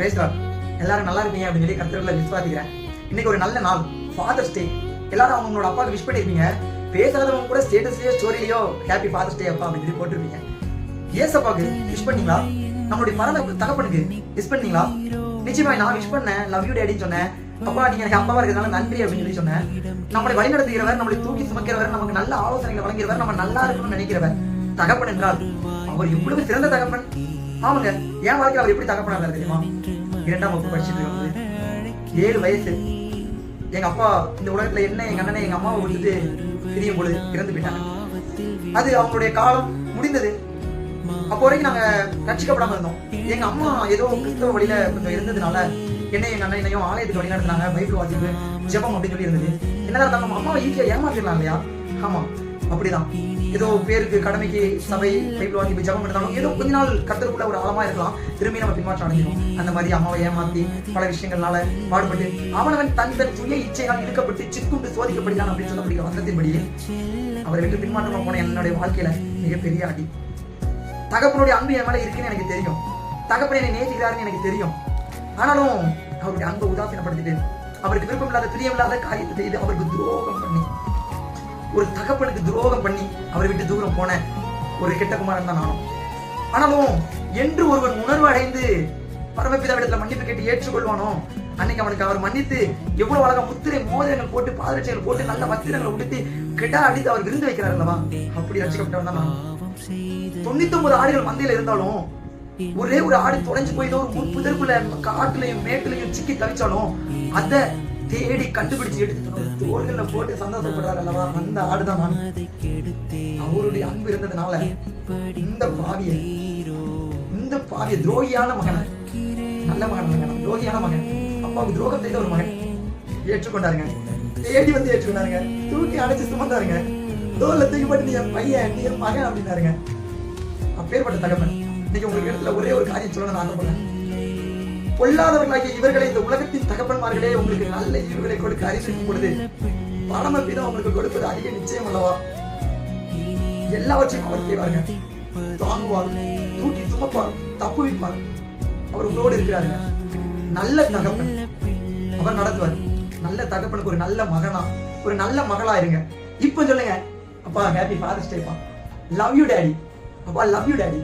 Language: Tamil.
பேசுகிறார் எல்லாரும் நல்லா இருப்பீங்க அப்படின்னு சொல்லி கருத்துக்களை விசுவாசிக்கிறேன். இன்னைக்கு ஒரு நல்ல நாள். ஃபாதர்ஸ் டே எல்லாரும் அவங்களோட அப்பாவுக்கு விஷ் பண்ணியிருப்பீங்க. பேசாதவங்க கூட ஸ்டேட்டஸ்லயோ ஸ்டோரியிலயோ ஹாப்பி ஃபாதர்ஸ் டே அப்பா அப்படின்னு சொல்லி போட்டிருப்பீங்க. ஏசப்பாக்கு விஷ் பண்ணீங்களா? நம்மளுடைய பரம தகப்பனுக்கு விஷ் பண்ணீங்களா? நிச்சயமா நான் விஷ் பண்ணேன். லவ் யூ டேடின்னு சொன்னேன். அப்பா நீங்க எனக்கு அப்பாவா இருக்கிறதுனால நன்றி அப்படின்னு சொல்லி சொன்னேன். நம்மளை வழிநடத்துகிறவர் நம்மளை தூக்கி சுமக்கிறவர் நமக்கு நல்ல ஆலோசனைகளை வழங்குகிறவர் நம்ம நல்லா இருக்கணும்னு நினைக்கிறவர் தகப்பன் என்றால் அவர் எவ்வளவு சிறந்த தகப்பன். ஆமாங்க. என் வாழ்க்கையில் அவர் எப்படி தகப்பனா தெரியுமா? இரண்டாம் வகுப்பு படிச்சுட்டு இருக்கும்போது. ஏழு வயசு. எங்க அப்பா இந்த உலகத்துல என்ன எங்க அண்ணனை எங்க அம்மாவை விட்டுட்டு பிரியும் பொழுது இறந்து போயிட்டாங்க. அது அவங்களுடைய காலம் முடிந்தது. அப்போ வரைக்கும் நாங்க ரட்சிக்கப்படாம இருந்தோம். எங்க அம்மா ஏதோ கிறிஸ்தவ வழியில கொஞ்சம் இருந்ததுனால என்னை எங்க அண்ணனையும் ஆலயத்துக்கு வழி நடத்தினாங்க. பைபிள் வாசிப்பு ஜெபம் அப்படின்னு சொல்லி இருந்தது. என்னதான் இருந்தாலும் அம்மாவை ஈஸியா ஏமாத்திடலாம் இல்லையா? ஆமா. அப்படிதான். ஏதோ பேருக்கு கடமைக்கு சபை பைபிள் வாசிப்பு ஜெபம் எடுத்தாலும் ஏதோ கொஞ்ச நாள் கத்தருக்குள்ள ஒரு ஆழமா இருக்கலாம். திரும்பி நம்ம பின்மாற்றம் அடைஞ்சிடும் அந்த மாதிரி அம்மாவை ஏமாத்தி பல விஷயங்கள்னால பாடுபட்டு அவனவன் தன் தன் சுய இச்சையால் இழுக்கப்பட்டு சிக்குண்டு சோதிக்கப்படுகிறான் அப்படின்னு சொல்லப்படுகிற வந்தத்தின்படியே அவரை விட்டு பின்மாற்றமா போன என்னுடைய வாழ்க்கையில மிகப்பெரிய அடி. தகப்பனுடைய அன்பு என் மேல இருக்குன்னு எனக்கு தெரியும். தகப்பன் என்னை நேசிக்கிறாருன்னு எனக்கு தெரியும். ஆனாலும் அவருடைய அன்பை உதாசீனப்படுத்திட்டு அவருக்கு விருப்பம் இல்லாத பிரியமில்லாத காரியத்தை செய்து அவருக்கு துரோகம் பண்ணி ஒரு தகப்பனுக்கு துரோகம் பண்ணி அவரை விட்டு தூரம் போன ஒரு கெட்ட குமாரன் தான் நானும். ஆனாலும் என்று ஒருவன் உணர்வு அடைந்து பரமபிதாவிடத்துல மன்னிப்பு கேட்டு ஏற்றுக்கொள்வானோ? அன்னைக்கு அவனுக்கு அவர் மன்னித்து எவ்வளவு அழகா முத்திரை மோதிரங்கள் போட்டு பாதரட்சைகள் போட்டு நல்ல வஸ்திரங்களை உடுத்தி கெட்டா அடித்து அவர் விருந்து வைக்கிறார் அல்லவா? அப்படி ரசிக்கப்பட்டவன் தான் தொண்ணூத்தி ஒன்பது ஆடுகள் மந்தையில இருந்தாலும் ஒரே ஒரு ஆடு தொலைஞ்சு போய் ஒரு முன் புதற்குள்ள காட்டுலயும் மேட்டுலயும் சிக்கி தவிச்சாலும் அத தேடி கண்டுபிடிச்சு எடுத்து தோள்கள்ல போட்டு சந்தோஷப்படுறாரு அல்லவா அந்த ஆடுதான் நான். அவருடைய அன்பு இருந்ததுனால இந்த பாவிய இந்த பாவிய துரோகியான மகன் நல்ல மகன் மகன் துரோகியான மகன் அப்பாவுக்கு துரோகம் செய்த ஒரு மகன் ஏற்றுக்கொண்டாருங்க. தேடி வந்து ஏற்றுக்கொண்டாருங்க. தூக்கி அடைச்சு சுமந்தாருங்க. தோல்ல தூக்கி போட்டு நீ என் பையன் நீ என் மகன் அப்படின்னாருங்க. அப்பேற்பட்ட தகவல் இன்னைக்கு உங்களுக்கு இடத்துல ஒரே ஒரு காரியம் சொல்லணும் நான் ஆசைப்படுறேன். பொல்லாதவர்களாகிய இவர்களை இந்த உலகத்தின் உங்களுக்கு நல்ல இவர்களை கொடுக்க அறிவிக்கும் பொழுது பரமபிதம் உங்களுக்கு கொடுப்பது அதிக நிச்சயம் அல்லவா? எல்லாவற்றையும் அவர் செய்வாருங்க தாங்குவார் தூக்கி சுமப்பார் தப்புவிப்பார். அவர் உங்களோடு இருக்கிறாரு நல்ல தகப்பன். அவர் நடத்துவார். நல்ல தகப்பனுக்கு ஒரு நல்ல மகனா ஒரு நல்ல மகளா இருங்க இப்போ சொல்லுங்க அப்பா ஹாப்பி ஃபாதர்ஸ் டேப்பா லவ் யூ டேடி அப்பா லவ் யூ டேடி